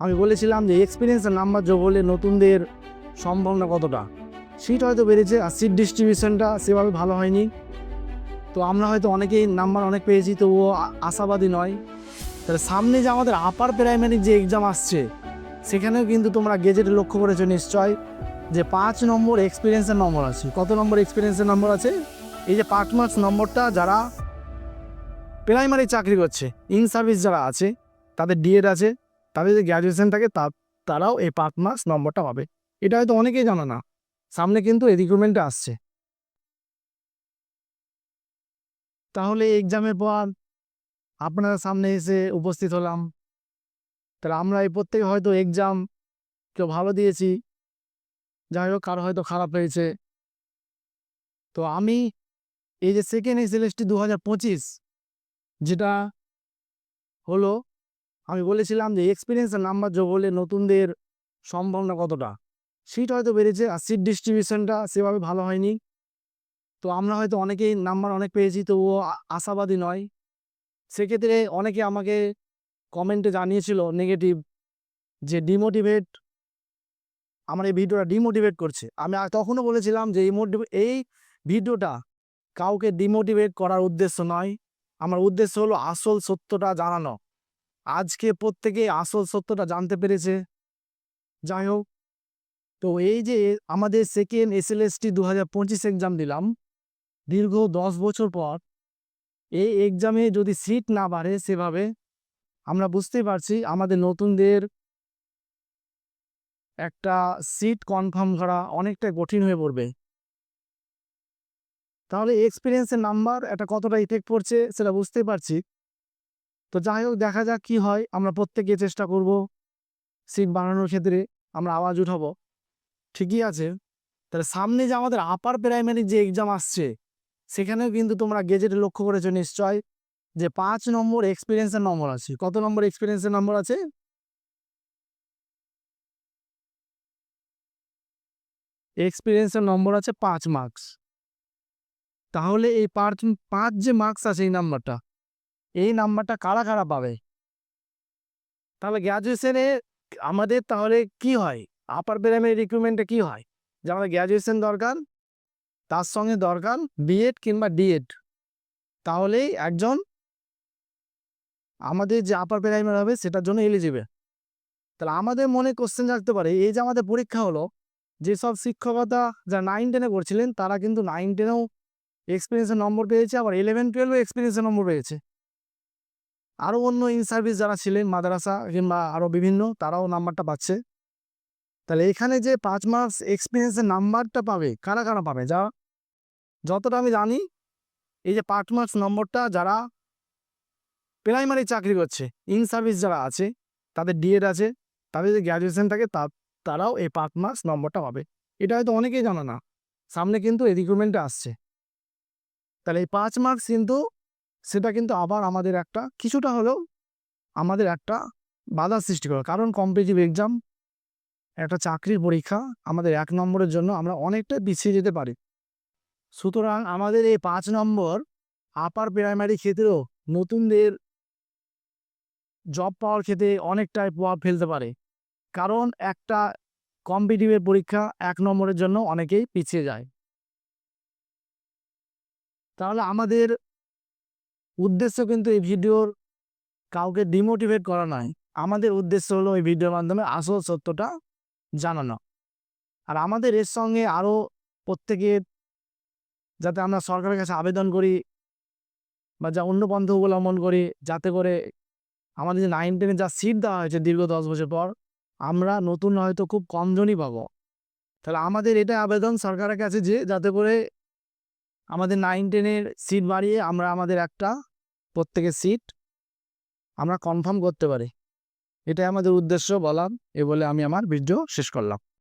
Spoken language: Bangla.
আমি বলেছিলাম যে এক্সপিরিয়েন্সের নাম্বার যোগ হলে নতুনদের সম্ভাবনা কতটা? সিট হয়তো বেড়েছে, আর সিট ডিস্ট্রিবিউশনটা সেভাবে ভালো হয়নি। তো আমরা হয়তো অনেকেই নাম্বার অনেক পেয়েছি তো ও আশাবাদী নয়। তাহলে সামনে যে আমাদের আপার প্রাইমারি যে এক্সাম আসছে, সেখানেও কিন্তু তোমরা গেজেটে লক্ষ্য করেছ নিশ্চয়, যে পাঁচ নম্বর এক্সপিরিয়েন্সের নম্বর আছে। কত নম্বর এক্সপিরিয়েন্সের নম্বর আছে? এই যে পাঁচ মার্কস নম্বরটা যারা প্রাইমারি চাকরি করছে ইন সার্ভিস যারা আছে, তাদের ডিএড আছে। তাদের যে গ্র্যাজুয়েশন থাকে তা, তারাও এই পাঁচ মার্কস নম্বরটা পাবে। এটা হয়তো অনেকেই জানে না। সামনে কিন্তু এই রিক্রুটমেন্টটা আসছে। তাহলে এক্সামের পর আপনারা সামনে এসে উপস্থিত হলাম। তাহলে আমরা এই প্রত্যেকে হয়তো এক্সাম কেউ ভালো দিয়েছি। যাই হোক, কারও হয়তো খারাপ হয়েছে। তো আমি এই যে সেকেন্ড এসএলএসটি দু হাজার পঁচিশ, যেটা হলো আমি বলেছিলাম যে এক্সপিরিয়েন্সের নাম্বার যোগ হলে নতুনদের সম্ভাবনা কতটা? সিট হয়তো বেড়েছে, আর সিট ডিস্ট্রিবিউশনটা সেভাবে ভালো হয়নি। তো আমরা হয়তো অনেকেই নাম্বার অনেক পেয়েছি তো ও আশাবাদী নয়। সেক্ষেত্রে অনেকে আমাকে কমেন্টে জানিয়েছিল নেগেটিভ যে ডিমোটিভেট আমার এই ভিডিওটা ডিমোটিভেট করছে। আমি তখনও বলেছিলাম যে, এই ভিডিওটা কাউকে ডিমোটিভেট করার উদ্দেশ্য নয়। আমার উদ্দেশ্য হলো আসল সত্যটা জানানো। আজকে প্রত্যেকে আসল সত্যটা জানতে পেরেছে। যাই হোক, তো এই যে আমাদের second S L S T দু হাজার পঁচিশ এক্সাম দিলাম, দীর্ঘ দশ বছর পর এই এক্সামে যদি সিট না বাড়ে সেভাবে, আমরা বুঝতেই পারছি আমাদের নতুনদের একটা সিট কনফার্ম করা অনেকটা কঠিন হয়ে পড়বে। তাহলে এক্সপিরিয়েন্সের নাম্বার এটা কতটা ইফেক্ট পড়ছে সেটা বুঝতেই পারছি। তো যাই হোক দেখা যাক কি হয়। আমরা প্রত্যেকে চেষ্টা করব সিট বানানোর ক্ষেত্রে আমরা আওয়াজ উঠাবো। ঠিকই আছে। তাহলে সামনে যে আমাদের আপার প্রাইমারি যে এক্সাম আসছে, সেখানেও কিন্তু তোমরা গেজেটে লক্ষ্য করেছ নিশ্চয় যে পাঁচ নম্বর এক্সপিরিয়েন্সের নম্বর আছে। কত নম্বর এক্সপিরিয়েন্সের নম্বর আছে? এক্সপিরিয়েন্সের নম্বর আছে পাঁচ মার্কস তাহলে এই পাঁচ পাঁচ যে মার্কস আছে এই নাম্বারটা এই নাম্বারটা কারা কারা পাবে? তাহলে গ্র্যাজুয়েশনে আমাদের তাহলে কি হয়? আপার প্রাইমারি রিক্রুটমেন্টে কি হয়? যে আমাদের গ্র্যাজুয়েশন দরকার, তার সঙ্গে দরকার বিএড কিংবা ডিএড তাহলেই একজন আমাদের যে আপার প্রাইমারি হবে সেটার জন্য এলিজিবল তাহলে আমাদের মনে কোশ্চেন রাখতে পারে, এই যে আমাদের পরীক্ষা হলো যেসব শিক্ষকতা যারা নাইন টেনে করছিলেন, তারা কিন্তু নাইন টেনেও এক্সপিরিয়েন্সের নম্বর পেয়েছে, আবার ইলেভেন টুয়েলভে এক্সপিরিয়েন্সের নম্বর পেয়েছে। আরও অন্য ইন সার্ভিস যারা ছিলেন মাদ্রাসা কিংবা আরও বিভিন্ন, তারাও নাম্বারটা পাচ্ছে। তাহলে এখানে যে পাঁচ মার্কস এক্সপিরিয়েন্সের নাম্বারটা পাবে, কারা কারা পাবে? যা যতটা আমি জানি, এই যে পাঁচ মার্কস নম্বরটা যারা প্রাইমারি চাকরি করছে ইন সার্ভিস যারা আছে, তাদের ডিএড আছে, তাদের যে গ্র্যাজুয়েশন থাকে, তা তারাও এই পাঁচ মার্কস নম্বরটা পাবে। এটা হয়তো অনেকেই জানে না, সামনে কিন্তু এই রিক্রুটমেন্টটা আসছে। তাহলে এই পাঁচ মার্কস কিন্তু সেটা কিন্তু আবার আমাদের একটা, কিছুটা হলেও আমাদের একটা বাধা সৃষ্টি করে। কারণ কম্পিটিটিভ এক্সাম একটা চাকরির পরীক্ষা আমাদের এক নম্বরের জন্য আমরা অনেকটা পিছিয়ে যেতে পারি। সুতরাং আমাদের এই পাঁচ নম্বর আপার প্রাইমারি ক্ষেত্রেও নতুনদের জব পাওয়ার ক্ষেত্রে অনেকটাই প্রভাব ফেলতে পারে। কারণ একটা কম্পিটিভের পরীক্ষা এক নম্বরের জন্য অনেকেই পিছিয়ে যায়। তাহলে আমাদের উদ্দেশ্য কিন্তু এই ভিডিওর কাউকে ডিমোটিভেট করা নয়। আমাদের উদ্দেশ্য হলো এই ভিডিওর মাধ্যমে আসল সত্যটা জানানো। আর আমাদের এর সঙ্গে আরও প্রত্যেকের যাতে আমরা সরকারের কাছে আবেদন করি বা যা অন্য পন্থা অবলম্বন করি, যাতে করে আমাদের যে নাইন টেনে যা সিট দেওয়া হয়েছে দীর্ঘ দশ বছর পর, আমরা নতুন হয়তো খুব কমজনই পাবো। তাহলে আমাদের এটা আবেদন সরকারের কাছে যে যাতে করে আমাদের নাইন টেনের সিট বাড়িয়ে আমরা আমাদের একটা প্রত্যেকের সিট আমরা কনফার্ম করতে পারি। এটাই আমাদের উদ্দেশ্য বলার, এ বলে আমি আমার ভিডিও শেষ করলাম।